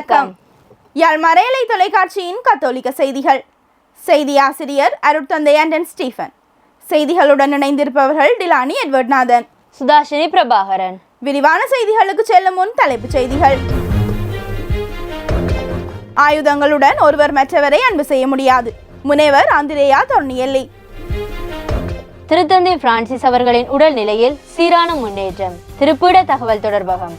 வணக்கம். யாழ் மறையலை தொலைக்காட்சியின் கத்தோலிக்க செய்திகள். செய்தி ஆசிரியர் அருட்தந்தை ஆண்டன் ஸ்டீஃபன். செய்திகளுடன் இணைந்திருப்பவர்கள் டிலானி எட்வர்ட் நாதன் சுதாஷினி பிரபாகரன். விரிவான செய்திகளுக்கு செல்லும் முன் தலைப்புச் செய்திகள். ஆயுதங்களுடன் ஒருவர் மற்றவரை அன்பு செய்ய முடியாது. முனைவர் ஆந்திரேயா தொன்னியல்லி திருத்தந்தை பிரான்சிஸ் அவர்களின் உடல்நிலையில் சீரான முன்னேற்றம். திருப்பீட தகவல் தொடர்பகம்.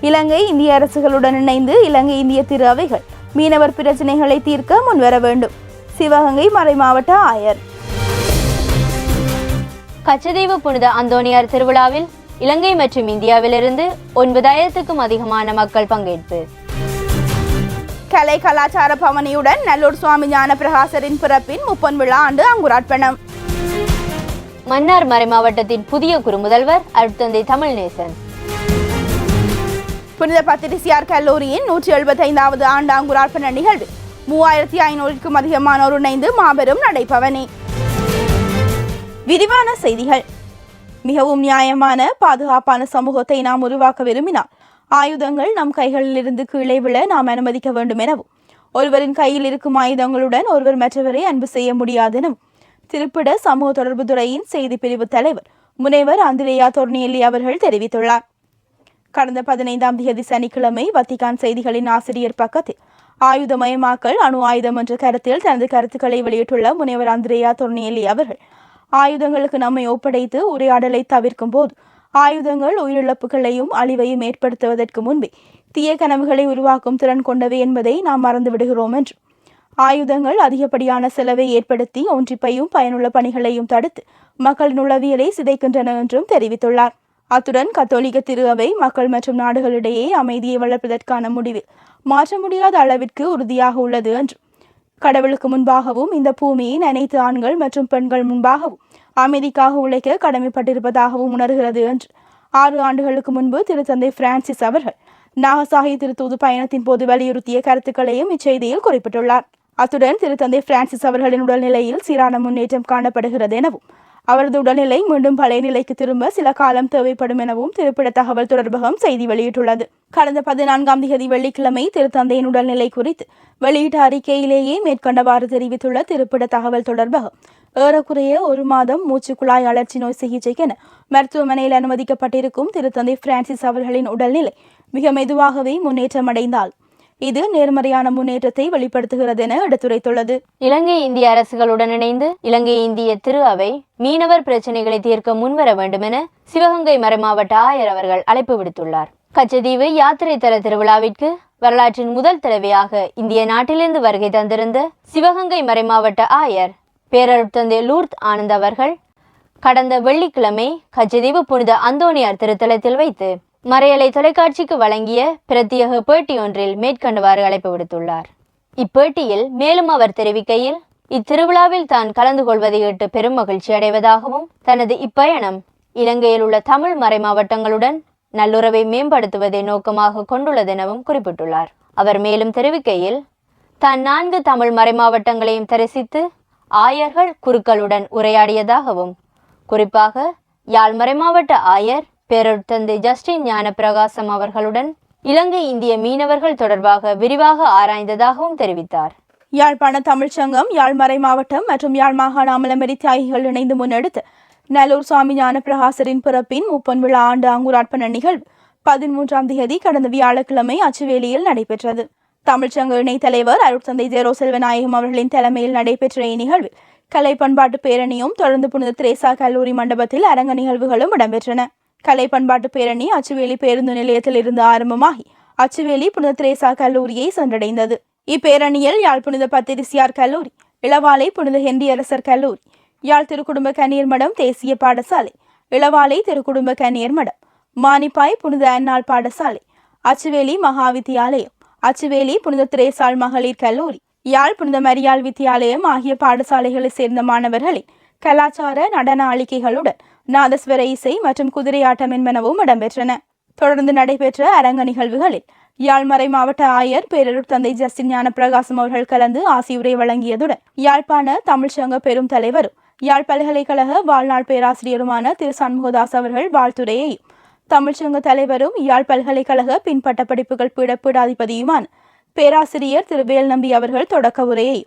இலங்கை இந்திய அரசுகளுடன் இணைந்து இலங்கை இந்திய திரு அவைகள் மீனவர் பிரச்சினைகளை தீர்க்க முன்வர வேண்டும். சிவகங்கை மறைமாவட்ட ஆயர். கச்சதீவு புனித அந்தோனியார் திருவிழாவில் இலங்கை மற்றும் இந்தியாவிலிருந்து ஒன்பதாயிரத்துக்கும் அதிகமான மக்கள் பங்கேற்பு. கலை கலாச்சார பவனியுடன் நல்லூர் சுவாமி ஞானப்பிரகாசரின் பிறப்பின் முப்பன் விழா ஆண்டு அங்குரார்ப்பணம். மன்னார் மறைமாவட்டத்தின் புதிய குறுமுதல்வர் அருட்தந்தை தமிழ்நேசன். புனித பத்திரிசியார் கல்லூரியின் நூற்றி எழுபத்தைந்தாவது ஆண்டு அங்குரார்ப்பண நிகழ்வு. மூவாயிரத்தி ஐநூறுக்கும் அதிகமானோர் இணைந்து மாபெரும் நடைபவனே. விரிவான செய்திகள். மிகவும் நியாயமான பாதுகாப்பான சமூகத்தை நாம் உருவாக்க விரும்பினால் ஆயுதங்கள் நம் கைகளிலிருந்து கீழே விழ நாம் அனுமதிக்க வேண்டும் எனவும் ஒருவரின் கையில் இருக்கும் ஆயுதங்களுடன் ஒருவர் மற்றவரை அன்பு செய்ய முடியாது எனவும் திருப்பிட சமூக தொடர்பு துறையின் செய்தி பிரிவு தலைவர் முனைவர் அந்திரேயா தொர்னியல்லி அவர்கள் தெரிவித்துள்ளார். கடந்த பதினைந்தாம் தேதி சனிக்கிழமை வத்திகான் செய்திகளின் ஆசிரியர் பக்கத்தில் ஆயுதமயமாக்கல் அணு ஆயுதம் என்ற கருத்தில் தனது கருத்துக்களை வெளியிட்டுள்ள முனைவர் அந்திரேயா தொர்னியல்லி அவர்கள் ஆயுதங்களுக்கு நம்மை ஒப்படைத்து உரையாடலை தவிர்க்கும் போது ஆயுதங்கள் உயிரிழப்புகளையும் அழிவையும் ஏற்படுத்துவதற்கு முன்பே தீய கனவுகளை உருவாக்கும் திறன் கொண்டவை என்பதை நாம் மறந்து விடுகிறோம் என்று. ஆயுதங்கள் அதிகப்படியான செலவை ஏற்படுத்தி ஒன்றிப்பையும் பயனுள்ள பணிகளையும் தடுத்து மக்களின் உளவியலை சிதைக்கின்றன என்றும் தெரிவித்துள்ளார். அத்துடன் கத்தோலிக்க திருவை மக்கள் மற்றும் நாடுகளிடையே அமைதியை வளர்ப்பதற்கான முடிவில் மாற்ற முடியாத அளவிற்கு உறுதியாக உள்ளது என்று. கடவுளுக்கு முன்பாகவும் இந்த பூமியின் அனைத்து ஆண்கள் மற்றும் பெண்கள் முன்பாகவும் அமைதிக்காக உழைக்க கடமைப்பட்டிருப்பதாகவும் உணர்கிறது என்று. ஆறு ஆண்டுகளுக்கு முன்பு திருத்தந்தை பிரான்சிஸ் அவர்கள் நாகசாகி திருத்தூது பயணத்தின் போது வலியுறுத்திய கருத்துக்களையும் இச்செய்தியில் குறிப்பிட்டுள்ளார். அத்துடன் திருத்தந்தை பிரான்சிஸ் அவர்களின் உடல்நிலையில் சீரான முன்னேற்றம் காணப்படுகிறது எனவும் அவரது உடல்நிலை மீண்டும் பழைய நிலைக்கு திரும்ப சில காலம் தேவைப்படும் எனவும் திருப்பிட தகவல் தொடர்பகம் செய்தி வெளியிட்டுள்ளது. கடந்த பதினான்காம் தேதி வெள்ளிக்கிழமை திருத்தந்தையின் உடல்நிலை குறித்து வெளியிட்ட அறிக்கையிலேயே மேற்கண்டவாறு தெரிவித்துள்ள திருப்பிட தகவல் தொடர்பகம் ஏறக்குறைய ஒரு மாதம் மூச்சு குழாய் அழற்சி நோய் சிகிச்சைக்கென மருத்துவமனையில் அனுமதிக்கப்பட்டிருக்கும் திருத்தந்தை பிரான்சிஸ் அவர்களின் உடல்நிலை மிக மெதுவாகவே முன்னேற்றம் அடைந்தால் இது நேர்மறையான முன்னேற்றத்தை வெளிப்படுத்துகிறது என எடுத்துரைத்துள்ளது. இலங்கை இந்திய அரசுகளுடன் இணைந்து இலங்கை இந்திய திரு அவை மீனவர் பிரச்சனைகளை தீர்க்க முன்வர வேண்டும் என சிவகங்கை மறைமாவட்ட ஆயர் அவர்கள் அழைப்பு விடுத்துள்ளார். கச்சதீவு யாத்திரை தர திருவிழாவிற்கு வரலாற்றின் முதல் தடவையாக இந்திய நாட்டிலிருந்து வருகை தந்திருந்த சிவகங்கை மறைமாவட்ட ஆயர் பேரருட்தந்தை லூர்த் ஆனந்த் அவர்கள் கடந்த வெள்ளிக்கிழமை கச்சதீவு புனித அந்தோனியார் திருத்தலத்தில் வைத்து மறையலை தொலைக்காட்சிக்கு வழங்கிய பிரத்யேக பேட்டி ஒன்றில் மேற்கண்டவாறு அழைப்பு விடுத்துள்ளார். இப்பேட்டியில் மேலும் அவர் தெரிவிக்கையில் இத்திருவிழாவில் தான் கலந்து கொள்வதை இட்டு பெரும் மகிழ்ச்சி அடைவதாகவும் தனது இப்பயணம் இலங்கையில் உள்ள தமிழ் மறைமாவட்டங்களுடன் நல்லுறவை மேம்படுத்துவதை நோக்கமாக கொண்டுள்ளதெனவும் குறிப்பிட்டுள்ளார். அவர் மேலும் தெரிவிக்கையில் தான் நான்கு தமிழ் மறைமாவட்டங்களையும் தரிசித்து ஆயர்கள் குருக்களுடன் உரையாடியதாகவும் குறிப்பாக யாழ் மறைமாவட்ட ஆயர் பேரொருத்தந்தை ஜஸ்டின் ஞானப்பிரகாசம் அவர்களுடன் இலங்கை இந்திய மீனவர்கள் தொடர்பாக விரிவாக ஆராய்ந்ததாகவும் தெரிவித்தார். யாழ்ப்பாண தமிழ்ச்சங்கம் யாழ்மறை மாவட்டம் மற்றும் யாழ் மாகாண அமலமரி தியாகிகள் இணைந்து முன்னெடுத்து நல்லூர் சுவாமி ஞானப்பிரகாசரின் பிறப்பின் முப்பன் விழா ஆண்டு அங்குரார்ப்பண நிகழ்வு பதிமூன்றாம் தேதி கடந்த வியாழக்கிழமை அச்சுவேலியில் நடைபெற்றது. தமிழ்ச்சங்க இணைத் தலைவர் அருட்தந்தை ஜெரோ செல்வநாயகம் அவர்களின் தலைமையில் நடைபெற்ற இந்நிகழ்வில் கலை பண்பாட்டு பேரணியும் தொடர்ந்து புனித திரேசா கல்லூரி மண்டபத்தில் அரங்க நிகழ்வுகளும் இடம்பெற்றன. கலை பண்பாட்டு பேரணி அச்சுவேலி பேருந்து நிலையத்தில் இருந்து ஆரம்பமாகி அச்சுவேலி புனித திரேசா கல்லூரியை சென்றடைந்தது. இப்பேரணியில் யாழ் புனித பத்திரிசியார் கல்லூரி இளவாலை புனித ஹென்றி அரசர் கல்லூரி யாழ் திருக்குடும்ப கன்னியர் மடம் தேசிய பாடசாலை இளவாலை திருக்குடும்ப கன்னியர் மடம் மானிப்பாய் புனித அன்னாள் பாடசாலை அச்சுவேலி மகா வித்தியாலயம் அச்சுவேலி புனித திரேசாள் மகளிர் கல்லூரி யாழ் புனித மரியாள் வித்தியாலயம் ஆகிய பாடசாலைகளைச் சேர்ந்த மாணவர்களின் கலாச்சார நடன அளிக்கைகளுடன் நாதஸ்வர இசை மற்றும் குதிரையாட்டம் என்பனவும் இடம்பெற்றன. தொடர்ந்து நடைபெற்ற அரங்க நிகழ்வுகளில் யாழ்மறை மாவட்ட ஆயர் பேரூர் தந்தை ஜஸ்டின் ஞானப்பிரகாசம் அவர்கள் கலந்து ஆசியுரை வழங்கியதுடன் யாழ்ப்பாண தமிழ்ச்சங்க பெரும் தலைவரும் யாழ் பல்கலைக்கழக வாழ்நாள் பேராசிரியருமான திரு சண்முகதாஸ் அவர்கள் வாழ்த்துரையையும் தமிழ்ச்சங்க தலைவரும் யாழ் பல்கலைக்கழக பின்பட்ட படிப்புகள் பீடப்பீடாதிபதியுமான பேராசிரியர் திரு வேல்நம்பி அவர்கள் தொடக்க உரையை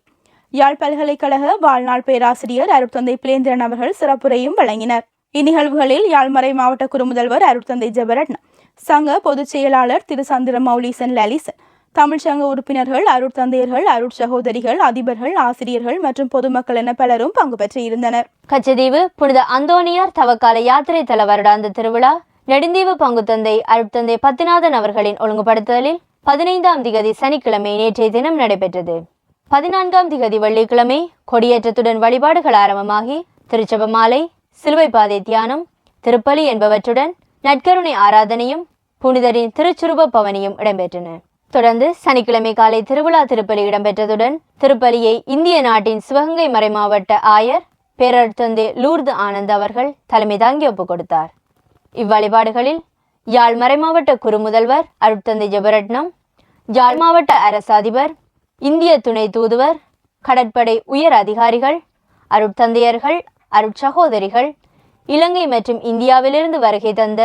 யாழ் பல்கலைக்கழக வாழ்நாள் பேராசிரியர் அருட்தந்தை பிளேந்திரன் அவர்கள் சிறப்புரையும் வழங்கினர். இந்நிகழ்வுகளில் யாழ்மறை மாவட்ட குறுமுதல்வர் அருட்தந்தை ஜெபரட்னம் சங்க பொதுச் செயலாளர் திரு சந்திர மௌலீசன் லலிசன் தமிழ்ச்சங்க உறுப்பினர்கள் அருட்தந்தையர்கள் அருட்சகோதரிகள் அதிபர்கள் ஆசிரியர்கள் மற்றும் பொதுமக்கள் என பலரும் பங்கு பெற்றிருந்தனர். கச்சதீவு புனித அந்தோனியார் தவக்கால யாத்திரை தல வருடாந்த திருவிழா நெடுந்தீவு பங்குத்தந்தை அருட்தந்தை பத்திநாதன் அவர்களின் ஒழுங்குபடுத்துதலில் பதினைந்தாம் திகதி சனிக்கிழமை நேற்றைய தினம் நடைபெற்றது. பதினான்காம் திகதி வெள்ளிக்கிழமை கொடியேற்றத்துடன் வழிபாடுகள் ஆரம்பமாகி திருச்சபமாலை சிலுவை பாதை தியானம் திருப்பலி என்பவற்றுடன் நற்கருணை ஆராதனையும் புனிதரின் திருச்சுருப பவனியும் இடம்பெற்றன. தொடர்ந்து சனிக்கிழமை காலை திருவிழா திருப்பலி இடம்பெற்றதுடன் திருப்பலியை இந்திய நாட்டின் சிவகங்கை மறைமாவட்ட ஆயர் பேரர்த்தந்தை லூர்து ஆனந்த் அவர்கள் தலைமை தாங்கி ஒப்புக் கொடுத்தார். இவ்வழிபாடுகளில் யாழ் மறைமாவட்ட குறுமுதல்வர் அருட்தந்தை ஜெபரட்னம் யாழ் மாவட்ட அரசாதிபர் இந்திய துணை தூதுவர் கடற்படை உயர் அதிகாரிகள் அருட்தந்தையர்கள் அருட்சகோதரிகள் இலங்கை மற்றும் இந்தியாவிலிருந்து வருகை தந்த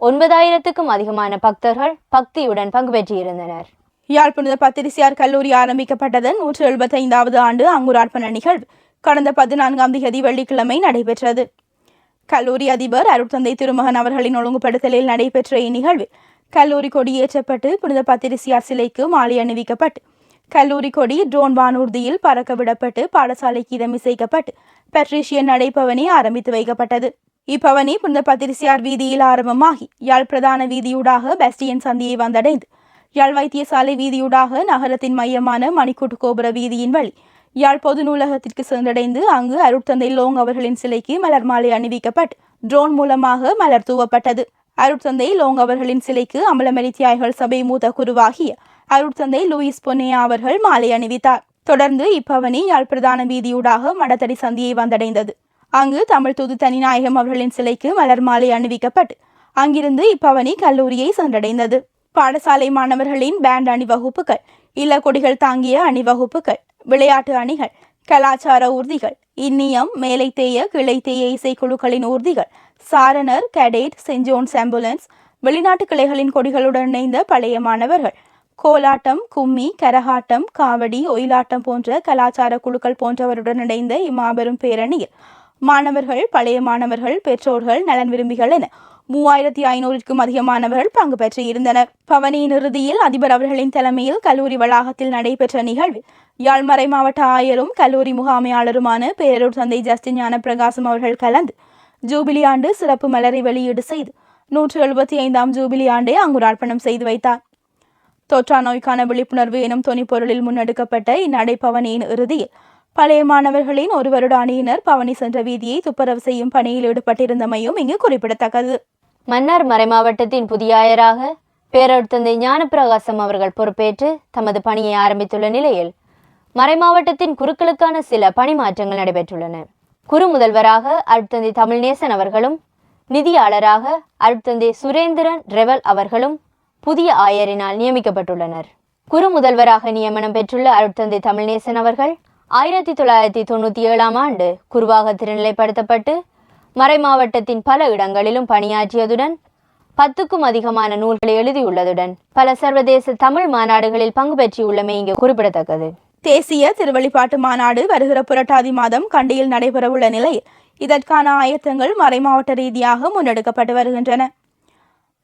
ஒன்பதாயிரத்துக்கும் அதிகமான பக்தர்கள் பக்தியுடன் பங்கு பெற்றிருந்தனர் யாழ் புனித பத்திரிசியார் கல்லூரி ஆரம்பிக்கப்பட்டதன் நூற்று எழுபத்தைந்தாவது ஆண்டு அங்குரார்ப்பண நிகழ்வு கடந்த பதினான்காம் தேதி வெள்ளிக்கிழமை நடைபெற்றது. கல்லூரி அதிபர் அருட்தந்தை திருமகன் அவர்களின் ஒழுங்குபடுத்தலில் நடைபெற்ற இந்நிகழ்வில் கல்லூரி கொடியேற்றப்பட்டு புனித பத்திரிசியார் சிலைக்கு மாலை அணிவிக்கப்பட்டு கல்லூரி கொடி ட்ரோன் வானூர்தியில் பறக்க விடப்பட்டு பாடசாலைக்கு கீதம் இசைக்கப்பட்டு பெட்ரிஷியன் நடைபவனி ஆரம்பித்து வைக்கப்பட்டது. இப்பவனி புனித பத்திரிசியார் வீதியில் ஆரம்பமாகி யாழ் பிரதான வீதியூடாக பெஸ்டியன் சந்தியை வந்தடைந்து யாழ் வைத்தியசாலை வீதியூடாக நகரத்தின் மையமான மணிக்கூட்டு கோபுர வீதியின் வழி யாழ் பொது நூலகத்திற்கு சென்றடைந்து அங்கு அருட்தந்தை லோங் அவர்களின் சிலைக்கு மலர் மாலை அணிவிக்கப்பட்டு ட்ரோன் மூலமாக மலர் தூவப்பட்டது. அருட்தந்தை லோங் அவர்களின் சிலைக்கு அமலமரி தியாய்கள் சபை மூத்த குருவாகிய அருட்தந்தை லூயிஸ் பொன்னியா அவர்கள் மாலை அணிவித்தார். தொடர்ந்து இப்பவனி யாழ் பிரதான வீதியூடாக மடத்தடி சந்தியை வந்தடைந்தது. அங்கு தமிழ் தூது தனிநாயகம் அவர்களின் சிலைக்கு மலர் மாலை அணிவிக்கப்பட்டு அங்கிருந்து இப்பவனி கல்லூரியை சென்றடைந்தது. பாடசாலை மாணவர்களின் பேண்ட் அணிவகுப்புகள் இளக்கொடிகள் தாங்கிய அணிவகுப்புகள் விளையாட்டு அணிகள் கலாச்சார ஊர்திகள் இன்னியம் மேலைத்தேய கிளைத்தேய இசைக்குழுக்களின் ஊர்திகள் சாரணர் கேடேட் சென்ட் ஜோன்ஸ் ஆம்புலன்ஸ் வெளிநாட்டு கிளைகளின் கொடிகளுடன் இணைந்த பழைய மாணவர்கள் கோலாட்டம் கும்மி கரகாட்டம் காவடி ஒயிலாட்டம் போன்ற கலாச்சார குழுக்கள் போன்றவருடன் இணைந்த இம்மாபெரும் பேரணியில் மாணவர்கள் பழைய மாணவர்கள் பெற்றோர்கள் நலன் விரும்பிகள் என மூவாயிரத்தி ஐநூறுக்கும் அதிகமானவர்கள் பங்கு பெற்று இருந்தனர். பவனியின் இறுதியில் அதிபர் அவர்களின் தலைமையில் கல்லூரி வளாகத்தில் நடைபெற்ற நிகழ்வில் யாழ்மறை மாவட்ட ஆயரும் கல்லூரி முகாமையாளருமான பேரூர் தந்தை ஜஸ்டின் ஞான பிரகாசம் அவர்கள் கலந்து ஜூபிலி ஆண்டு சிறப்பு மலரை வெளியீடு செய்து நூற்று எழுபத்தி ஐந்தாம் ஜூபிலி ஆண்டை அங்குரார்ப்பணம் செய்து வைத்தார். தொற்றா நோய்க்கான விழிப்புணர்வு எனும் தொனிப்பொருளில் முன்னெடுக்கப்பட்ட இந்நடைப்பவனியின் இறுதியில் பழைய மாணவர்களின் ஒரு வருட அணியினர் பவனி சென்ற வீதியை துப்புரவு செய்யும் பணியில் ஈடுபட்டிருந்தமையும் இங்கு குறிப்பிடத்தக்கது. மன்னார் மறைமாவட்டத்தின் புதிய ஆயராக பேரொருத்தந்தை ஞானப்பிரகாசம் அவர்கள் பொறுப்பேற்று தமது பணியை ஆரம்பித்துள்ள நிலையில் மறைமாவட்டத்தின் குருக்களுக்கான சில பணிமாற்றங்கள் நடைபெற்றுள்ளன. குரு முதல்வராக அருட்தந்தை தமிழ்நேசன் அவர்களும் நிதியாளராக அருட்தந்தை சுரேந்திரன் ரெவல் அவர்களும் புதிய ஆயரினால் நியமிக்கப்பட்டுள்ளனர். குரு முதல்வராக நியமனம் பெற்றுள்ள அருட்தந்தை தமிழ்நேசன் அவர்கள் ஆயிரத்தி தொள்ளாயிரத்தி தொண்ணூற்றி ஏழாம் ஆண்டு குருவாக திருநிலைப்படுத்தப்பட்டு மறைமாவட்டத்தின் பல இடங்களிலும் பணியாற்றியதுடன் பத்துக்கும் அதிகமான நூல்களை எழுதியுள்ளதுடன் பல சர்வதேச தமிழ் மாநாடுகளில் பங்கு பெற்றியுள்ளமை இங்கு குறிப்பிடத்தக்கது. தேசிய திருவழிபாட்டு மாநாடு வருகிற புரட்டாதி மாதம் கண்டியில் நடைபெறவுள்ள நிலையில் இதற்கான ஆயத்தங்கள் மறைமாவட்ட ரீதியாக முன்னெடுக்கப்பட்டு வருகின்றன.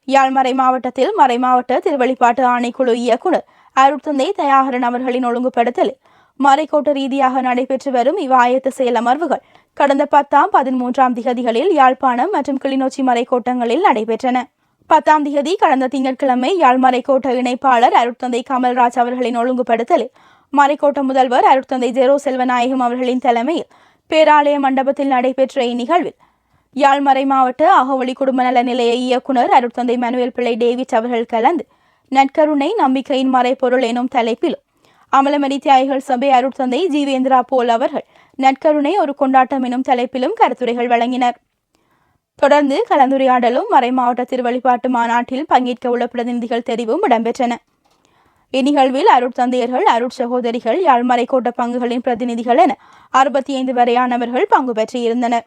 யாழ்மறை மாவட்டத்தில் மறைமாவட்ட திருவழிபாட்டு ஆணைக்குழு இயக்குநர் அருட்தந்தை தயாகரன் அவர்களின் ஒழுங்குபடுத்தல் மறைக்கோட்ட ரீதியாக நடைபெற்று வரும் இவ்வாயத்த செயல் அமர்வுகள் கடந்த பத்தாம் பதிமூன்றாம் திகதிகளில் யாழ்ப்பாணம் மற்றும் கிளிநொச்சி மறைக்கோட்டங்களில் நடைபெற்றன. பத்தாம் திகதி கடந்த திங்கட்கிழமை யாழ் மறைக்கோட்ட இணைப்பாளர் அருட்தந்தை கமல்ராஜ் அவர்களின் ஒழுங்குபடுத்தலில் மறைக்கோட்ட முதல்வர் அருட்தந்தை ஜெரோ செல்வநாயகம் அவர்களின் தலைமையில் பேராலய மண்டபத்தில் நடைபெற்ற இந்நிகழ்வில் யாழ்மறை மாவட்ட அகவழி குடும்ப நல நிலைய இயக்குனர் அருட்தந்தை மனுவேல் பிள்ளை டேவிட் அவர்கள் கலந்து நற்கருணை நம்பிக்கையின் மறைப்பொருள் எனும் தலைப்பிலும் அமலமணி தியாகிகள் சபை அருட்தந்தை ஜீவேந்திரா போல் அவர்கள் நற்கருணை ஒரு கொண்டாட்டம் எனும் தலைப்பிலும் கருத்துரைகள் வழங்கினர். தொடர்ந்து கலந்துரையாடலும் மறைமாவட்ட திருவழிபாட்டு மாநாட்டில் பங்கேற்க உள்ள பிரதிநிதிகள் தெரிவும் இடம்பெற்றன. இந்நிகழ்வில் அருட்தந்தையர்கள் அருட்சகோதரிகள் யாழ்மறை கோட்ட பங்குகளின் பிரதிநிதிகள் என அறுபத்தி ஐந்து வரையானவர்கள் பங்கு பெற்றிருந்தனர்.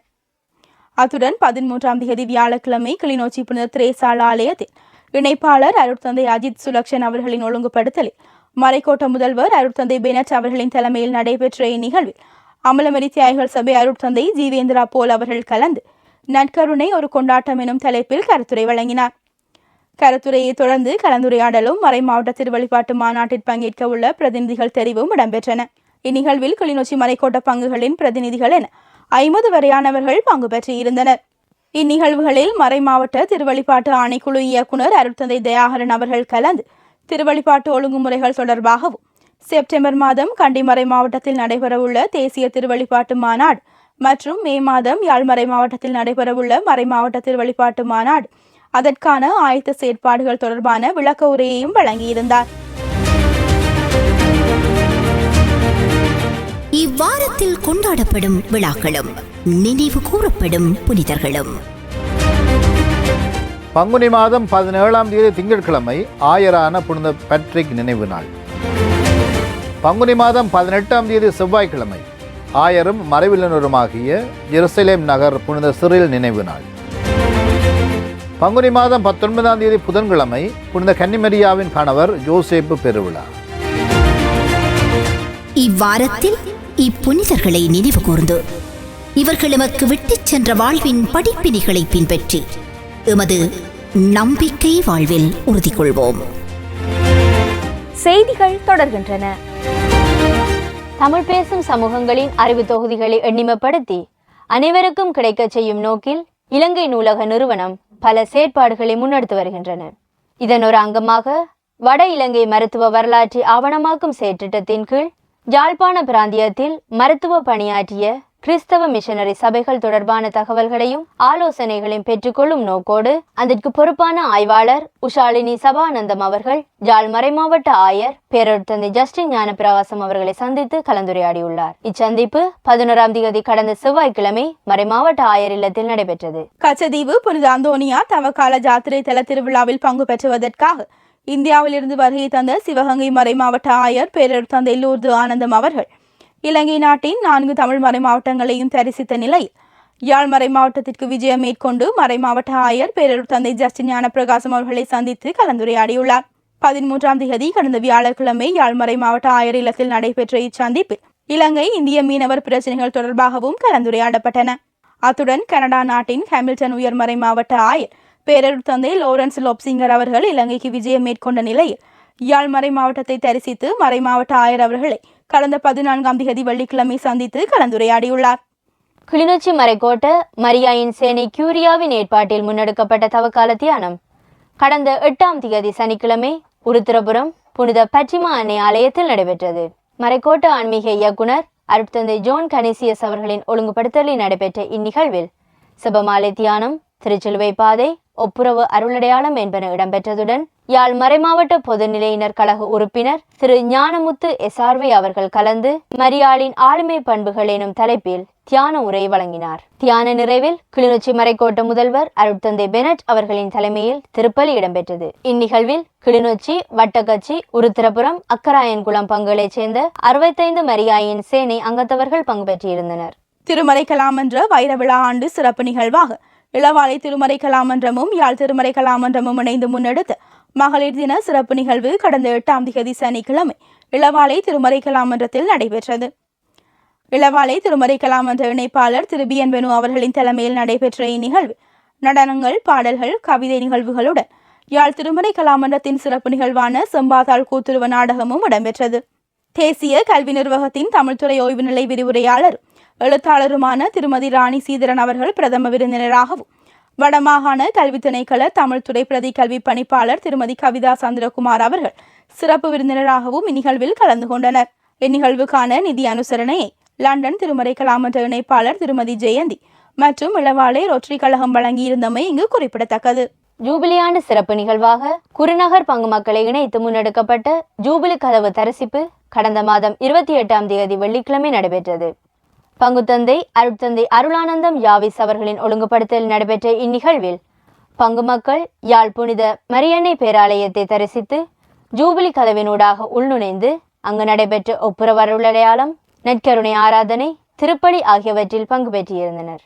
அத்துடன் பதிமூன்றாம் தேதி வியாழக்கிழமை கிளிநொச்சி புனித திரேசாள் ஆலயத்தில் இணைப்பாளர் அருட்தந்தை அஜித் சுலக்ஷன் அவர்களின் ஒழுங்குபடுத்தலில் மறைக்கோட்ட முதல்வர் அருட்தந்தை பெனட் அவர்களின் தலைமையில் நடைபெற்ற இந்நிகழ்வில் அமலமரி தியாகிகள் சபை அருட்தந்தை ஜீவேந்திரா போல் அவர்கள் கலந்து நற்கருணை ஒரு கொண்டாட்டம் எனும் தலைப்பில் கருத்துரை வழங்கினார். கருத்துரையை தொடர்ந்து கலந்துரையாடலும் மறை மாவட்ட திருவழிபாட்டு மாநாட்டில் பங்கேற்க உள்ள பிரதிநிதிகள் தெரிவும் இடம்பெற்றன. இந்நிகழ்வில் கிளிநொச்சி மறைக்கோட்ட பங்குகளின் பிரதிநிதிகள் என ஐம்பது வரையானவர்கள் பங்கு பெற்றிருந்தனர். இந்நிகழ்வுகளில் மறை மாவட்ட திருவழிபாட்டு ஆணைக்குழு இயக்குனர் அருட்தந்தை தயாகரன் அவர்கள் கலந்து திருவழிபாட்டு ஒழுங்குமுறைகள் தொடர்பாகவும் செப்டம்பர் மாதம் கண்டிமறை மாவட்டத்தில் நடைபெறவுள்ள தேசிய திருவழிபாட்டு மாநாடு மற்றும் மே மாதம் யாழ்மறை மாவட்டத்தில் நடைபெறவுள்ள மறைமாவட்ட திருவழிபாட்டு மாநாடு அதற்கான ஆயத்த செயற்பாடுகள் தொடர்பான விளக்க உரையையும் வழங்கியிருந்தார். இவ்வாரத்தில் கொண்டாடப்படும் விழாக்களும் நினைவு கூறப்படும் புனிதர்களும். பங்குனி மாதம் பதினேழாம் தேதி திங்கட்கிழமை ஆயரான புனித பேட்ரிக் நினைவு நாள். பங்குனி மாதம் பதினெட்டாம் தேதி செவ்வாய்க்கிழமை ஆயரும் மறைவிலனருமாகிய ஜெருசலேம் நகர் புனித சிறில் நினைவு நாள். பங்குனி மாதம் பத்தொன்பதாம் தேதி புதன்கிழமை புனித கன்னிமரியாவின் கணவர் ஜோசேப்பு பெருவிழா. இவ்வாரத்தில் இப்புனிதர்களை நினைவு கூர்ந்து. இவர்கள் எமக்கு விட்டுச் சென்ற வாழ்வின் படிப்பினைகளை பின்பற்றி எமது நம்பிக்கை வாழ்வில் உறுதி கொள்வோம் செய்திகள் தொடர்கின்றன. தமிழ் பேசும் சமூகங்களின் அறிவு தொகுதிகளை எண்ணிமப்படுத்தி அனைவருக்கும் கிடைக்கச் செய்யும் நோக்கில் இலங்கை நூலக நிறுவனம் பல செயற்பாடுகளை முன்னெடுத்து வருகின்றன. இதன் ஒரு அங்கமாக வட இலங்கை மருத்துவ வரலாற்றை ஆவணமாக்கும் செயற்றிட்டத்தின் கீழ் யாழ்ப்பாண பிராந்தியத்தில் மருத்துவ பணியாற்றிய கிறிஸ்தவ மிஷனரி சபைகள் தொடர்பான தகவல்களையும் ஆலோசனைகளையும் பெற்றுக்கொள்ளும் நோக்கோடு அதற்கு பொறுப்பான ஆய்வாளர் உஷாலினி சபானந்தம் அவர்கள் ஜாழ் மறைமாவட்ட ஆயர் பேரொருத்தந்தை ஜஸ்டின் ஞானப்பிரகாசம் அவர்களை சந்தித்து கலந்துரையாடியுள்ளார். இச்சந்திப்பு பதினோராம் தேதி கடந்த செவ்வாய்க்கிழமை மறைமாவட்ட ஆயர் இல்லத்தில் நடைபெற்றது. கச்சதீவு புனித அந்தோனியா தவக்கால ஜாத்திரை தல திருவிழாவில் பங்கு பெற்றுவதற்காக இந்தியாவிலிருந்து வருகை தந்த சிவகங்கை மறைமாவட்ட ஆயர் பேரர் தந்தை லூர்து ஆனந்தம் அவர்கள். இலங்கை நாட்டின் நான்கு தமிழ் மறை மாவட்டங்களையும் தரிசித்த நிலையில் யாழ் மறை மாவட்டத்திற்கு விஜயம் மேற்கொண்டு மறை மாவட்ட ஆயர் பேரர் தந்தை ஜஸ்டின் ஞானப்பிரகாசம் அவர்களை சந்தித்து கலந்துரையாடியுள்ளார். பதிமூன்றாம் தேதி கடந்த வியாழக்கிழமை யாழ்மறை மாவட்ட ஆயர் இல்லத்தில் நடைபெற்ற இச்சந்திப்பில் இலங்கை இந்திய மீனவர் பிரச்சினைகள் தொடர்பாகவும் கலந்துரையாடப்பட்டன. அத்துடன் கனடா நாட்டின் ஹாமில்டன் உயர்மறை மாவட்ட ஆயர் பேரர் தந்தை லோரன்ஸ் லோப்சிங்கர் அவர்கள் இலங்கைக்கு விஜயம் மேற்கொண்ட நிலையில் யாழ் மறை மாவட்டத்தை தரிசித்து மறை மாவட்ட ஆயர் அவர்களை கடந்த பதினான்காம் தேதி வெள்ளிக்கிழமை சந்தித்து கலந்துரையாடியுள்ளார். கிளிநொச்சி மறைக்கோட்ட மரியாயின் சேனை கியூரியாவின் ஏற்பாட்டில் முன்னெடுக்கப்பட்ட தவக்கால தியானம். கடந்த எட்டாம் தேதி சனிக்கிழமை உருத்திரபுரம் புனித பச்சிமா அன்னை ஆலயத்தில் நடைபெற்றது. மறைக்கோட்ட ஆன்மீக இயக்குனர் அருட்தந்தை ஜோன் கனேசியஸ் அவர்களின் ஒழுங்குபடுத்தலில் நடைபெற்ற இந்நிகழ்வில் சிவமாலை தியானம் திருச்சிலுவை பாதை ஒப்புரவு அருளடையாளம் என்பன இடம்பெற்றதுடன் யாழ் மறைமாவட்ட பொதுநிலையினர் கழக உறுப்பினர் திரு ஞானமுத்து எஸ்ஆர்வி அவர்கள் கலந்து மரியாளின் ஆளுமை பண்புகள் எனும் தலைப்பில் தியான உரை வழங்கினார். தியான நிறைவில் கிளிநொச்சி மறைக்கோட்ட முதல்வர் அருட்தந்தை பெனட் அவர்களின் தலைமையில் திருப்பலி இடம்பெற்றது. இந்நிகழ்வில் கிளிநொச்சி வட்டக்கச்சி உருத்திரபுரம் அக்கராயன்குளம் பங்குகளைச் சேர்ந்த அறுபத்தைந்து மரியாயின் சேனை அங்கத்தவர்கள் பங்கு பெற்றிருந்தனர். திருமறை கலாமன்ற வைர விழா ஆண்டு சிறப்பு நிகழ்வாக இளவாலை திருமறை கலாமன்றமும் யாழ் திருமறை கலாமன்றமும் இணைந்து முன்னெடுத்து மகளிர் தின சிறப்பு நிகழ்வு கடந்த எட்டாம் தேதி சனிக்கிழமை இளவாலை திருமறை கலாமன்றத்தில் நடைபெற்றது. இளவாலை திருமறை கலாமன்ற இணைப்பாளர் திரு பி என் வெனு அவர்களின் தலைமையில் நடைபெற்ற இந்நிகழ்வு நடனங்கள் பாடல்கள் கவிதை நிகழ்வுகளுடன் யாழ் திருமறை கலாமன்றத்தின் சிறப்பு நிகழ்வான செம்பாதாள் கூத்துருவ நாடகமும் இடம்பெற்றது. தேசிய கல்வி நிர்வாகத்தின் தமிழ்துறை ஓய்வு நிலை விரிவுரையாளரும் எழுத்தாளருமான திருமதி ராணி சீதரன் அவர்கள் பிரதம விருந்தினராகவும் வடமாகாண கல்வி திணைக்கள தமிழ்துறை பிரதி கல்வி பணிப்பாளர் திருமதி கவிதா சந்திரகுமார் அவர்கள் சிறப்பு விருந்தினராகவும் இந்நிகழ்வில் கலந்து கொண்டனர். இந்நிகழ்வுக்கான நிதி அனுசரணையை லண்டன் திருமறை கலாமன்ற இணைப்பாளர் திருமதி ஜெயந்தி மற்றும் இளவாலை ரொட்டரி கழகம் வழங்கியிருந்தமை இங்கு குறிப்பிடத்தக்கது. ஜூபிலியாண்டு சிறப்பு நிகழ்வாக குருநகர் பங்கு மக்களை இணைத்து முன்னெடுக்கப்பட்ட ஜூபிலி கதவு தரிசிப்பு கடந்த மாதம் இருபத்தி எட்டாம் தேதி வெள்ளிக்கிழமை நடைபெற்றது. பங்குத்தந்தை அருட்தந்தை அருளானந்தம் யாவிஸ் அவர்களின் ஒழுங்குபடுத்தல் நடைபெற்ற இந்நிகழ்வில் பங்கு மக்கள் யாழ் புனித மரியன்னை பேராலயத்தை தரிசித்து ஜூபிலி கதவினூடாக உள்நுழைந்து அங்கு நடைபெற்ற ஒப்புரவருளடையாளம் நற்கருணை ஆராதனை திருப்பலி ஆகியவற்றில் பங்கு பெற்றிருந்தனர்.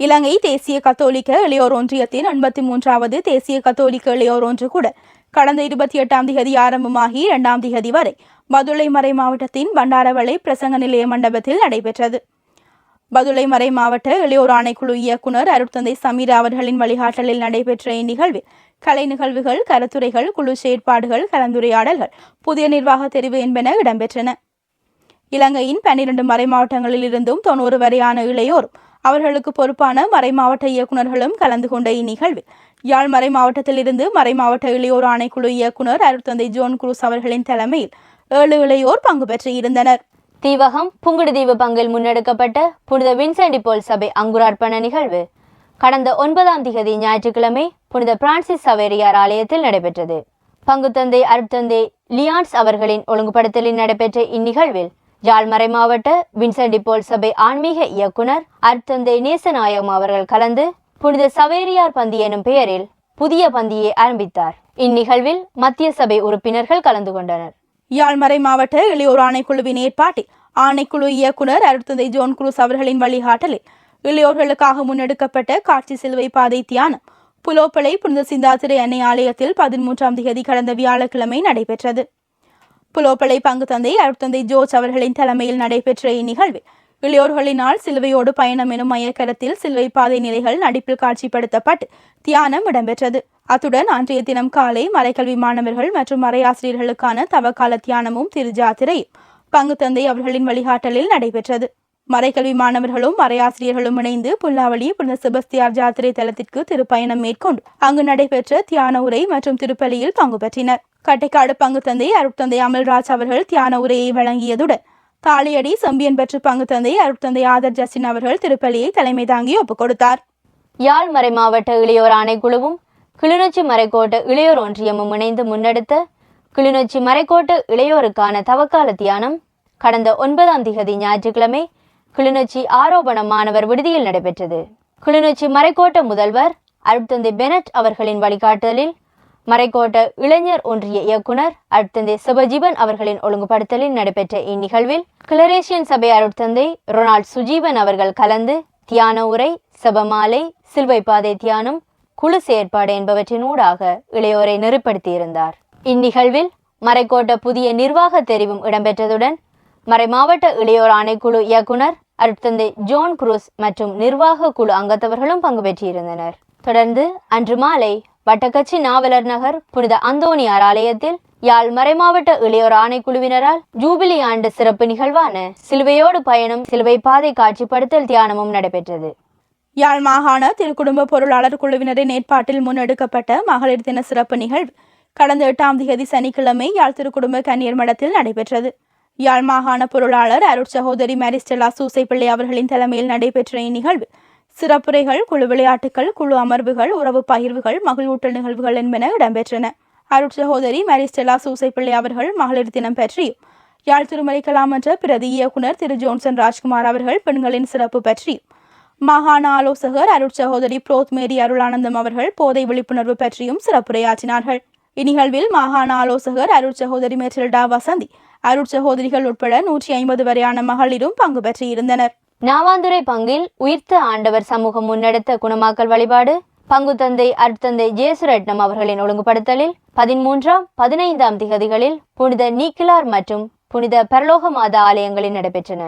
இலங்கை தேசிய கத்தோலிக்க இளையோர் ஒன்றியத்தின் எண்பத்தி மூன்றாவது தேசிய கத்தோலிக்க இளையோர் ஒன்று கூட கடந்த இருபத்தி எட்டாம் திகதி ஆரம்பமாகி இரண்டாம் திகதி வரை மதுளை மறை மாவட்டத்தின் பண்டாரவளை பிரசங்க நிலைய மண்டபத்தில் நடைபெற்றது. பதுளை மறை மாவட்ட இளையோர் ஆணைக்குழு இயக்குனர் அருட்தந்தை சமீரா அவர்களின் வழிகாட்டலில் நடைபெற்ற இந்நிகழ்வில் கலை நிகழ்வுகள் கருத்துரைகள் குழு செயற்பாடுகள் கலந்துரையாடல்கள் புதிய நிர்வாக தெரிவு என்பன இடம்பெற்றன. இலங்கையின் பன்னிரண்டு மறை மாவட்டங்களில் இருந்தும் தொண்ணூறு வரையான இளையோரும் அவர்களுக்கு பொறுப்பான மறை மாவட்ட இயக்குநர்களும் கலந்து கொண்ட இந்நிகழ்வில் யாழ் மறை மாவட்டத்திலிருந்து மறை மாவட்ட இளையோர் ஆணைக்குழு இயக்குனர் அருட்தந்தை ஜோன் குரூஸ் அவர்களின் தலைமையில் ஏழு இளையோர் பங்கு பெற்று இருந்தனர் தீவகம் புங்குடுதீவு பங்கில் முன்னெடுக்கப்பட்ட புனித வின்சென்டி போல் சபை அங்குரார்ப்பண நிகழ்வு. கடந்த ஒன்பதாம் திகதி ஞாயிற்றுக்கிழமை புனித பிரான்சிஸ் சவேரியார் ஆலயத்தில் நடைபெற்றது. பங்குத்தந்தை அருட்தந்தை லியான்ஸ் அவர்களின் ஒழுங்குபடுத்தலில் நடைபெற்ற இந்நிகழ்வில் ஜாழ்மறை மாவட்ட வின்சென்டி போல் சபை ஆன்மீக இயக்குனர் அருட்தந்தை நேசநாயகம் அவர்கள் கலந்து புனித சவேரியார் பந்தி எனும் பெயரில் புதிய பந்தியை ஆரம்பித்தார். இந்நிகழ்வில் மத்திய சபை உறுப்பினர்கள் கலந்து கொண்டனர். யாழ்மறை மாவட்ட இளையோர் ஆணைக்குழுவின் ஏற்பாட்டில் ஆணைக்குழு இயக்குனர் அருட்தந்தை ஜோன் குரூஸ் அவர்களின் வழிகாட்டலில் இளையோர்களுக்காக முன்னெடுக்கப்பட்ட காட்சி சிலுவை பாதை தியானம் புலோப்பளை புனித சிந்தாத்திரை அன்னை ஆலயத்தில் பதிமூன்றாம் தேதி கடந்த வியாழக்கிழமை நடைபெற்றது. புலோப்பளை பங்கு தந்தை அருட்தந்தை ஜோர்ஜ் அவர்களின் தலைமையில் நடைபெற்ற இந்நிகழ்வில் இளையோர்களினால் சிலுவையோடு பயணம் எனும் மையக்கரத்தில் சிலுவை பாதை நிலைகள் நடிப்பில் காட்சிப்படுத்தப்பட்டு தியானம் இடம்பெற்றது. அத்துடன் அன்றைய தினம் காலை மறைக்கல்வி மாணவர்கள் மற்றும் மறையாசிரியர்களுக்கான தவக்கால தியானமும் திருஜாத்திரையும் பங்கு தந்தை அவர்களின் வழிகாட்டலில் நடைபெற்றது. மறைக்கல்வி மாணவர்களும் மறையாசிரியர்களும் இணைந்து புல்லாவளி புனித செபஸ்தியார் ஜாத்திரை தலத்திற்கு திருப்பயணம் மேற்கொண்டு அங்கு நடைபெற்ற தியான உரை மற்றும் திருப்பலியில் பங்கு பெற்றினர். கட்டைக்காடு பங்கு தந்தை அருட்தந்தை அமல்ராஜ் அவர்கள் தியான உரையை வழங்கியதுடன் தாலியடி செம்பியன் பெற்று பங்கு தந்தை அருட்தந்தை ஆதர் ஜஸ்டின் அவர்கள் திருப்பலியை தலைமை தாங்கி ஒப்புக் கொடுத்தார் யாழ் மறை மாவட்ட இளையோர் ஆணைக்குழுவும் கிளிநொச்சி மறைக்கோட்ட இளையோர் ஒன்றியமும் இணைந்து முன்னெடுத்த கிளிநொச்சி மறைக்கோட்டு இளையோருக்கான தவக்கால தியானம் கடந்த ஒன்பதாம் திகதி ஞாயிற்றுக்கிழமை கிளிநொச்சி ஆரோபண மாணவர் விடுதியில் நடைபெற்றது. கிளிநொச்சி மறைக்கோட்ட முதல்வர் அருட்தந்தை பெனட் அவர்களின் வழிகாட்டலில் மறைக்கோட்ட இளைஞர் ஒன்றிய இயக்குனர் அருட்தந்தை சிவஜீவன் அவர்களின் ஒழுங்குபடுத்தலில் நடைபெற்ற இந்நிகழ்வில் கிளரேஷியன் சபை அருட்தந்தை ரொனால்ட் சுஜீவன் அவர்கள் கலந்து தியான உரை சபமாலை சிலுவை பாதை தியானம் குழு செயற்பாடு என்பவற்றினூடாக இளையோரை நெறிப்படுத்தியிருந்தார். இந்நிகழ்வில் மறைக்கோட்ட புதிய நிர்வாக தெரிவும் இடம்பெற்றதுடன் மறை மாவட்ட இளையோர் ஆணைக்குழு இயக்குனர் அருட்தந்தை ஜோன் குரூஸ் மற்றும் நிர்வாக குழு அங்கத்தவர்களும் பங்கு பெற்றிருந்தனர். தொடர்ந்து அன்று மாலை வட்டக்கச்சி நாவலர் நகர் புனித அந்தோணியார் ஆலயத்தில் யாழ் மறைமாவட்ட இளையோர் ஆணைக்குழுவினரால் ஜூபிலி ஆண்டு சிறப்பு நிகழ்வான சிலுவையோடு பயணம் சிலுவை பாதை காட்சிப்படுத்தல் தியானமும் நடைபெற்றது. யாழ் மாகாண திருக்குடும்ப பொருளாளர் குழுவினரின் ஏற்பாட்டில் முன்னெடுக்கப்பட்ட மகளிர் தின சிறப்பு நிகழ்வு கடந்த எட்டாம் தேதி சனிக்கிழமை யாழ் திருக்குடும்ப கன்னியர் மடத்தில் நடைபெற்றது. யாழ் மாகாண பொருளாளர் அருட் சகோதரி மேரிஸ்டெலா சூசைப்பிள்ளை அவர்களின் தலைமையில் நடைபெற்ற இந்நிகழ்வு சிறப்புரைகள் குழு விளையாட்டுகள் குழு அமர்வுகள் உறவு பகிர்வுகள் மகிழ்வூட்டல் நிகழ்வுகள் என்பன இடம்பெற்றன. அருட் சகோதரி மேரிஸ்டெலா சூசைப்பிள்ளை அவர்கள் மகளிர் தினம் பற்றியும் யாழ் திருமலை கலாமன்ற பிரதி இயக்குனர் திரு ஜோன்சன் ராஜ்குமார் அவர்கள் பெண்களின் சிறப்பு பற்றியும் மாகாண ஆலோசகர் அருட் சகோதரி புரோத் மேரி அருளானந்தம் அவர்கள் போதை விழிப்புணர்வு பற்றியும் சிறப்புரையாற்றினார்கள். இந்நிகழ்வில் மாகாண ஆலோசகர் அருட் சகோதரி டா வசந்தி அருட் சகோதரிகள் உட்பட நூற்றி ஐம்பது வரையான மகளிரும் பங்கு பெற்றிருந்தனர். நாவாந்துரை பங்கில் உயிர்த்த ஆண்டவர் சமூகம் முன்னெடுத்த குணமாக்கல் வழிபாடு பங்கு தந்தை அருட்தந்தை ஜேசுரட்னம் அவர்களின் ஒழுங்குபடுத்தலில் பதிமூன்றாம் பதினைந்தாம் திகதிகளில் புனித நீக்கிலார் மற்றும் புனித பரலோக மாதா ஆலயங்களில் நடைபெற்றன.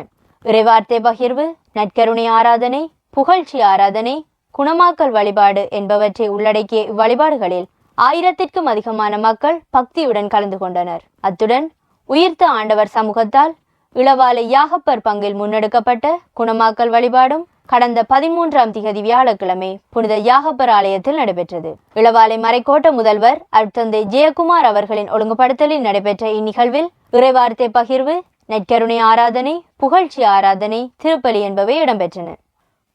இறைவார்த்தை பகிர்வு நற்கருணை ஆராதனை புகழ்ச்சி ஆராதனை குணமாக்கல் வழிபாடு என்பவற்றை உள்ளடக்கிய இவ்வழிபாடுகளில் ஆயிரத்திற்கும் அதிகமான மக்கள் பக்தியுடன் கலந்து கொண்டனர். அத்துடன் உயிர்த்த ஆண்டவர் சமூகத்தால் இளவாலை யாகப்பர் பங்கில் முன்னெடுக்கப்பட்ட குணமாக்கல் வழிபாடும் கடந்த பதிமூன்றாம் திகதி வியாழக்கிழமை புனித யாகப்பர் ஆலயத்தில் நடைபெற்றது. இளவாலை மறைக்கோட்ட முதல்வர் அருட்தந்தை ஜெயக்குமார் அவர்களின் ஒழுங்குபடுத்தலில் நடைபெற்ற இந்நிகழ்வில் இறைவார்த்தை பகிர்வு நெற்கருணை ஆராதனை புகழ்ச்சி ஆராதனை திருப்பலி என்பவை இடம்பெற்றன.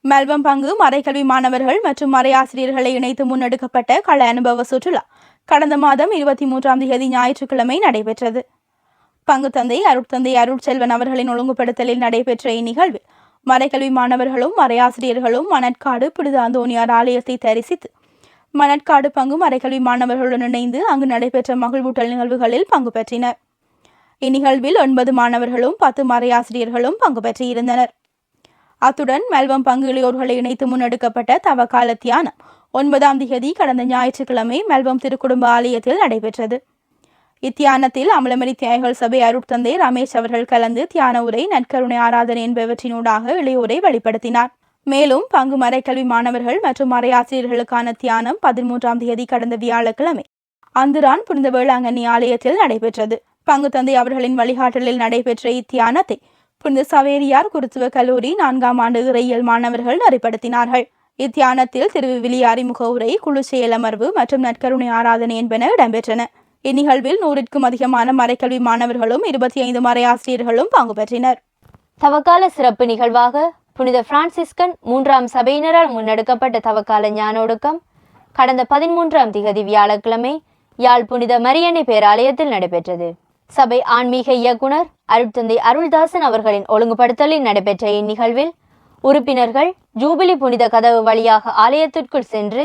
மெல்பம் பங்கு மறைக்கல்வி மாணவர்கள் மற்றும் மறையாசிரியர்களை இணைத்து முன்னெடுக்கப்பட்ட கள அனுபவ சுற்றுலா. கடந்த மாதம் இருபத்தி மூன்றாம் தேதி ஞாயிற்றுக்கிழமை நடைபெற்றது. பங்கு தந்தை அருட்தந்தை அருட்செல்வன் அவர்களின் ஒழுங்குபடுத்தலில் நடைபெற்ற இந்நிகழ்வில் மறைக்கல்வி மாணவர்களும் மறையாசிரியர்களும் மணற்காடு புனித அந்தோனியார் ஆலயத்தை தரிசித்து மணற்காடு பங்கு மறைக்கல்வி மாணவர்களுடன் இணைந்து அங்கு நடைபெற்ற மகிழ்வூட்டல் நிகழ்வுகளில் பங்கு பெற்றினர். இந்நிகழ்வில் ஒன்பது மாணவர்களும் பத்து மறையாசிரியர்களும் பங்கு பெற்றிருந்தனர். அத்துடன் மெல்பம் பங்கு இளையோர்களை இணைத்து முன்னெடுக்கப்பட்ட தவக்கால தியானம் ஒன்பதாம் திகதி கடந்த ஞாயிற்றுக்கிழமை மெல்பம் திருக்குடும்ப ஆலயத்தில் நடைபெற்றது. இத்தியானத்தில் அமலமரி தியாகிகள் சபை அருட்தந்தை ரமேஷ் அவர்கள் கலந்து தியான உரை நற்கருணை ஆராதனை என்பவற்றினூடாக இளையோரை வெளிப்படுத்தினார். மேலும் பங்கு மறைக்கல்வி மாணவர்கள் மற்றும் மறையாசிரியர்களுக்கான தியானம் பதிமூன்றாம் தேதி கடந்த வியாழக்கிழமை அந்துரான் புனித வேளாங்கண்ணி ஆலயத்தில் நடைபெற்றது. பங்கு தந்தை அவர்களின் வழிகாட்டலில் நடைபெற்ற இத்தியானத்தை புனித சவேரியார் குருத்துவ கல்லூரி நான்காம் ஆண்டு இறையியல் மாணவர்கள் நெறிப்படுத்தினார்கள் இத்தியானத்தில் திருவிவிலி அறிமுக உரை குழு செயலமர்வு மற்றும் நற்கருணை ஆராதனை என்பன இடம்பெற்றன. இந்நிகழ்வில் நூறிற்கும் அதிகமான மறைக்கல்வி மாணவர்களும் இருபத்தி ஐந்து மறையாசிரியர்களும் பங்கு பெற்றினர். தவக்கால சிறப்பு நிகழ்வாக புனித பிரான்சிஸ்கன் மூன்றாம் சபையினரால் முன்னெடுக்கப்பட்ட தவக்கால ஞானொடுக்கம் கடந்த பதிமூன்றாம் திகதி வியாழக்கிழமை யாழ் புனித மரியன்னை பேராலயத்தில் நடைபெற்றது. சபை ஆன்மீக இயக்குனர் அருட்தந்தை அருள்தாசன் அவர்களின் ஒழுங்குபடுத்தலில் நடைபெற்ற இந்நிகழ்வில் உறுப்பினர்கள் ஜூபிலி புனித கதவு வழியாக ஆலயத்திற்குள் சென்று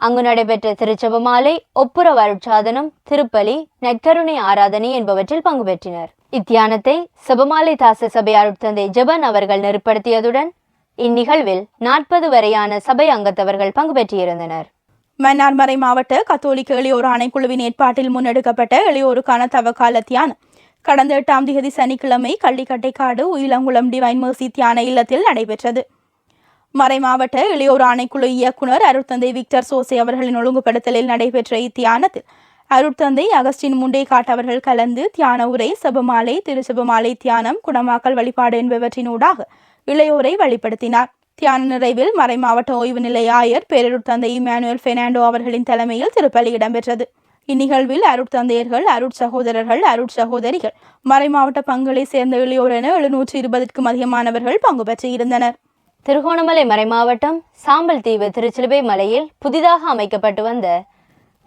அங்கு நடைபெற்ற திருச்செபமாலை ஒப்புரவு அருட்சாதனம் திருப்பலி நற்கருணை ஆராதனை என்பவற்றில் பங்கு பெற்றினர். இத்தியானத்தை செபமாலை தாச சபை அருட்தந்தை ஜெபன் அவர்கள் நெருப்படுத்தியதுடன் இந்நிகழ்வில் நாற்பது வரையான சபை அங்கத்தவர்கள் பங்கு பெற்றிருந்தனர். மன்னார்மறை மாவட்ட கத்தோலிக்க இளையோர் ஆணைக்குழுவின் ஏற்பாட்டில் முன்னெடுக்கப்பட்ட இளையோருக்கான தவக்கால தியானம். கடந்த எட்டாம் தேதி சனிக்கிழமை கள்ளிக்கட்டைக்காடு உயிலங்குளம் டிவைன் மர்சி தியான இல்லத்தில் நடைபெற்றது. மறை மாவட்ட இளையோர் ஆணைக்குழு இயக்குனர் அருட்தந்தை விக்டர் சோசே அவர்களின் ஒழுங்குபடுத்தலில் நடைபெற்ற இத்தியானத்தில் அருட்தந்தை அகஸ்டின் முண்டே காட்டவர்கள் கலந்து தியான உரை செபமாலை திருச்செபமாலை தியானம் குணமாக்கல் வழிபாடு என்பவற்றினூடாக இளையோரை வழிப்படுத்தினார் தியான நிறைவில் மறைமாவட்ட ஓய்வு நிலை ஆயர் பேரருட்தந்தை இமானுவேல் பெர்னாண்டோ அவர்களின் தலைமையில் திருப்பலி இடம்பெற்றது. இந்நிகழ்வில் அருட்தந்தையர்கள் அருட் சகோதரர்கள் அருட் சகோதரிகள் மறைமாவட்ட பங்களை சேர்ந்த இளையோர் என எழுநூற்றி இருபதுக்கும் அதிகமானவர்கள் பங்கு பெற்றிருந்தனர் திருகோணமலை மறைமாவட்டம் சாம்பல் தீவு திருச்சிலுவை மலையில் புதிதாக அமைக்கப்பட்டு வந்த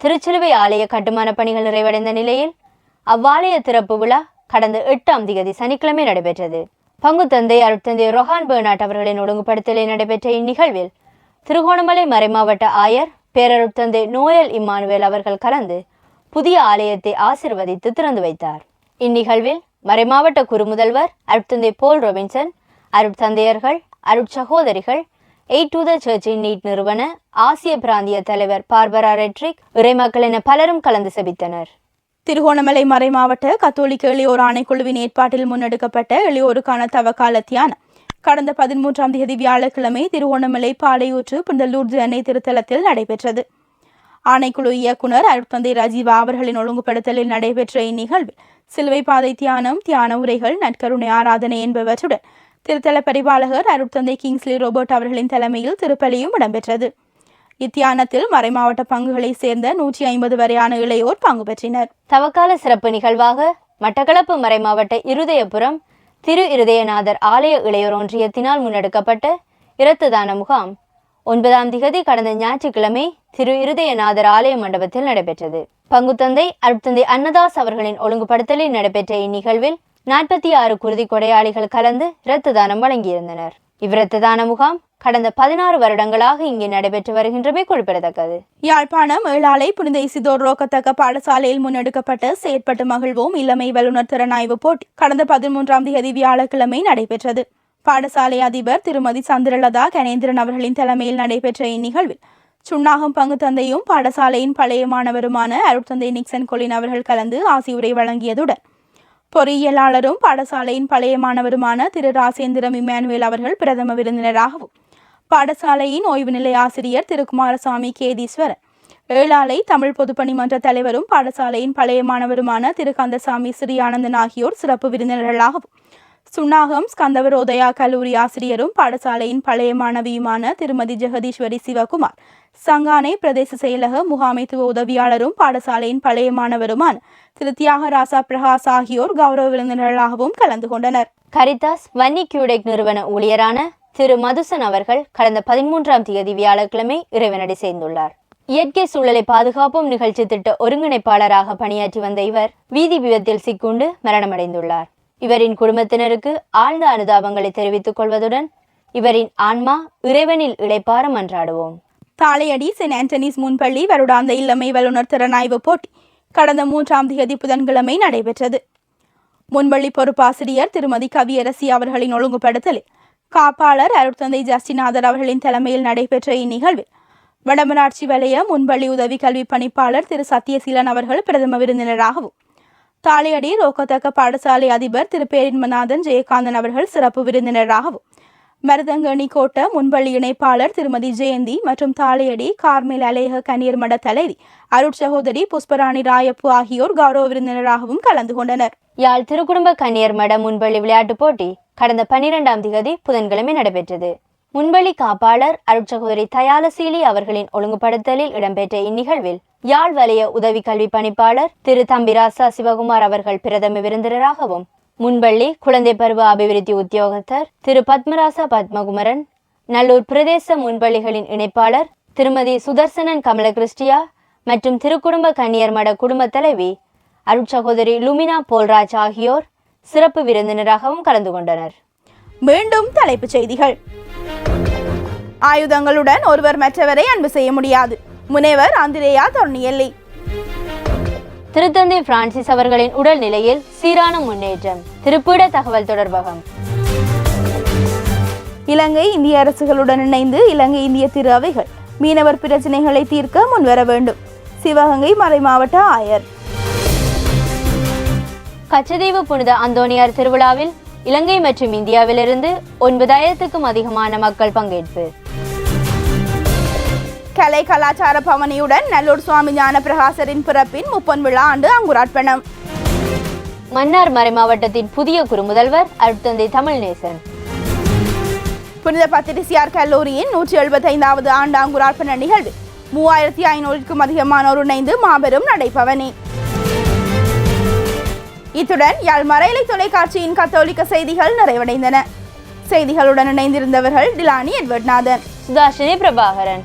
திருச்சிலுவை ஆலய கட்டுமான பணிகள் நிறைவடைந்த நிலையில் அவ்வாலய திறப்பு விழா கடந்த எட்டாம் திகதி சனிக்கிழமை நடைபெற்றது. பங்கு தந்தை அருட்தந்தை ரொஹான் பெர்னாட் அவர்களின் ஒழுங்குபடுத்தலில் நடைபெற்ற இந்நிகழ்வில் திருகோணமலை மறைமாவட்ட ஆயர் பேரருட்தந்தை நோயல் இம்மானுவேல் அவர்கள் கலந்து புதிய ஆலயத்தை ஆசிர்வதித்து திறந்து வைத்தார். இந்நிகழ்வில் மறைமாவட்ட குறுமுதல்வர் அருட்தந்தை போல் ரொபின்சன் அருட்தந்தையர்கள் அருட்சகோதரிகள் aid to the church in need நிறுவன ஆசிய பிராந்திய தலைவர் பார்பரா ரெட்ரிக் இறைமக்கள் என பலரும் கலந்து செபித்தனர். திருகோணமலை மறை மாவட்ட கத்தோலிக்க இளையோர் ஆணைக்குழுவின் ஏற்பாட்டில் முன்னெடுக்கப்பட்ட இளையோருக்கான தவக்கால தியானம். கடந்த பதிமூன்றாம் தேதி வியாழக்கிழமை திருகோணமலை பாலையூற்று புந்தலூர் லூர்து அன்னை திருத்தலத்தில் நடைபெற்றது. ஆணைக்குழு இயக்குனர் அருட்தந்தை ரஜீவா அவர்களின் ஒழுங்குபடுத்தலில் நடைபெற்ற இந்நிகழ்வில் சிலுவை பாதை தியானம் தியான உரைகள் நற்கருணை ஆராதனை என்பவற்றுடன் திருத்தல பரிபாலகர் அருட்தந்தை கிங்ஸ்லி ரோபர்ட் அவர்களின் தலைமையில் திருப்பலியும் இடம்பெற்றது. இத்தியானத்தில் மறைமாவட்ட பங்குகளைச் சேர்ந்த நூற்றி ஐம்பது வரையான இளையோர் பங்கு பெற்றினர். தவக்கால சிறப்பு நிகழ்வாக மட்டக்களப்பு மறைமாவட்ட இருதயபுரம் திரு இருதயநாதர் ஆலய இளையோர் ஒன்றியத்தினால் முன்னெடுக்கப்பட்ட இரத்த தான முகாம் ஒன்பதாம் திகதி கடந்த ஞாயிற்றுக்கிழமை திரு இருதயநாதர் ஆலய மண்டபத்தில் நடைபெற்றது. பங்குத்தந்தை அருட்தந்தை அன்னதாஸ் அவர்களின் ஒழுங்குபடுத்தலில் நடைபெற்ற இந்நிகழ்வில் நாற்பத்தி ஆறு குருதி கொடையாளிகள் கலந்து இரத்த தானம் வழங்கியிருந்தனர். இவ்விரத்ததான முகாம் கடந்த பதினாறு வருடங்களாக இங்கே நடைபெற்று வருகின்றமை குறிப்பிடத்தக்கது. யாழ்ப்பாணம் ஏழாலை புனித இசிதோர் ரோக்கத்தக்க பாடசாலையில் முன்னெடுக்கப்பட்ட செயற்பட்டு மகிழ்வோம் இளமை வல்லுநர் திறனாய்வு போட்டி கடந்த பதிமூன்றாம் தேதி வியாழக்கிழமை நடைபெற்றது. பாடசாலை அதிபர் திருமதி சந்திரலதா கணேந்திரன் அவர்களின் தலைமையில் நடைபெற்ற இந்நிகழ்வில் சுண்ணாகம் பங்கு தந்தையும் பாடசாலையின் பழைய மாணவருமான அருட்தந்தை நிக்சன் கொலின் அவர்கள் கலந்து ஆசியுரை வழங்கியதுடன் பொறியியலாளரும் பாடசாலையின் பழைய மாணவருமான திரு. ராசேந்திரம் இமானுவேல் அவர்கள் பிரதம விருந்தினராகவும் பாடசாலையின் ஓய்வு நிலை ஆசிரியர் திரு. குமாரசாமி கேதீஸ்வரன் ஏழாலை தமிழ் பொதுப்பணி மன்ற தலைவரும் பாடசாலையின் பழைய மாணவருமான திரு. கந்தசாமி ஸ்ரீயானந்தன் ஆகியோர் சிறப்பு விருந்தினர்களாகவும் சுண்ணாகம் ஸ்கந்தவரோதயா கல்லூரி ஆசிரியரும் பாடசாலையின் பழைய மாணவியுமான திருமதி. ஜெகதீஸ்வரி சிவகுமார் சங்கானை பிரதேச செயலக முகாமைத்துவ உதவியாளரும் பாடசாலையின் பழைய மாணவருமான திரு தியாகராசா பிரகாஷ் ஆகியோர் கௌரவ விருந்தினர்களாகவும் கலந்து கொண்டனர். கரிதாஸ் வன்னி கியூடெக் நிறுவன ஊழியரான திரு மதுசன் அவர்கள் கடந்த பதிமூன்றாம் தேதி வியாழக்கிழமை இறைவனடி சேர்ந்துள்ளார். இயற்கை சூழலை பாதுகாப்பும் நிகழ்ச்சி திட்ட ஒருங்கிணைப்பாளராக பணியாற்றி வந்த இவர் வீதி விபத்தில் சிக்குண்டு மரணமடைந்துள்ளார். இவரின் குடும்பத்தினருக்கு ஆழ்ந்த அனுதாபங்களை தெரிவித்துக் கொள்வதுடன் இவரின் ஆன்மா இறைவனில் இளைப்பார அன்றாடுவோம் தாளையடி சென்ட் ஆண்டனிஸ் முன்பள்ளி வருடாந்த இளமை வல்லுநர் திறனாய்வு போட்டி கடந்த மூன்றாம் தேதி புதன்கிழமை நடைபெற்றது. முன்பள்ளி பொறுப்பாசிரியர் திருமதி கவியரசி அவர்களின் ஒழுங்குபடுத்தலில் காப்பாளர் அருட்தந்தை ஜஸ்டிநாதர் அவர்களின் தலைமையில் நடைபெற்ற இந்நிகழ்வில் வடமராட்சி வலய முன்பள்ளி உதவி கல்வி பணிப்பாளர் திரு சத்யசீலன் அவர்கள் பிரதம விருந்தினராகவும் தாளையடி ரோக்கத்தக்க பாடசாலை அதிபர் திரு பேரின்மநாதன் ஜெயகாந்தன் அவர்கள் சிறப்பு விருந்தினராகவும் மருதங்கணி கோட்ட முன்பள்ளி இணைப்பாளர் திருமதி ஜெயந்தி மற்றும் தாளையடி கார்மேல் அலேக கண்ணீர் மட தலைவி அருட்சகோதரி புஷ்பராணி ராயப்பு ஆகியோர் கௌரவ விருந்தினராகவும் கலந்து கொண்டனர். யாழ் திருக்குடும்ப கன்னியர் மட முன்பள்ளி விளையாட்டுப் போட்டி கடந்த பனிரெண்டாம் திகதி புதன்கிழமை நடைபெற்றது. முன்பள்ளி காப்பாளர் அருட்சகோதரி தயாலசீலி அவர்களின் ஒழுங்குபடுத்தலில் இடம்பெற்ற இந்நிகழ்வில் யாழ் வலய உதவி கல்வி பணிப்பாளர் திரு தம்பிராசா சிவகுமார் அவர்கள் பிரதம விருந்தினராகவும் முன்பள்ளி குழந்தை பருவ அபிவிருத்தி உத்தியோகத்தர் திரு பத்மராசா பத்மகுமரன் நல்லூர் பிரதேச முன்பள்ளிகளின் இணைப்பாளர் திருமதி சுதர்சனன் கமலகிருஷ்டியா மற்றும் திருக்குடும்ப கன்னியர் மட குடும்ப தலைவி அருட்சகோதரி லுமினா போல்ராஜ் ஆகியோர் சிறப்பு விருந்தினராகவும் கலந்து கொண்டனர். மீண்டும் தலைப்புச் செய்திகள். ஆயுதங்களுடன் ஒருவர் மற்றவரை அன்பு செய்ய முடியாது. முனைவர் ஆந்திரேயா தொன்னியல்லி திருத்தந்தை பிரான்சிஸ் அவர்களின் உடல்நிலையில் சீரான முன்னேற்றம். திருப்பீட தகவல் தொடர்பகம். இலங்கை இந்திய அரசுகளுடன் இணைந்து இலங்கை இந்திய திரு அவைகள் மீனவர் பிரச்சினைகளை தீர்க்க முன்வர வேண்டும். சிவகங்கை மறைமாவட்ட ஆயர். கச்சதீவு புனித அந்தோணியார் திருவிழாவில் இலங்கை மற்றும் இந்தியாவிலிருந்து ஒன்பதாயிரத்துக்கும் அதிகமான மக்கள் பங்கேற்பு. கலை கலாச்சார பவனியுடன் நல்லூர் சுவாமி ஞான பிரகாசரின் பிறப்பின் முப்பன் விழா ஆண்டு அங்குரார்ப்பணம். மன்னார் மறைமாவட்டத்தின் புதிய குறுமுதல்வர் அருட்தந்தை தமிழ்நேசன். புனித பத்திரிசியார் கல்லூரியின் நூற்றி எழுபத்தைந்தாவது ஆண்டு அங்குரார்ப்பண நிகழ்வு. மூவாயிரத்தி ஐநூறுக்கும் அதிகமானோர் இணைந்து மாபெரும் நடைபவனி. இத்துடன் யாழ் மறையலை தொலைக்காட்சியின் கத்தோலிக்க செய்திகள் நிறைவடைந்தன. செய்திகளுடன் இணைந்திருந்தவர்கள் டிலானி எட்வர்ட்நாதன். சுதாஷினி பிரபாகரன்.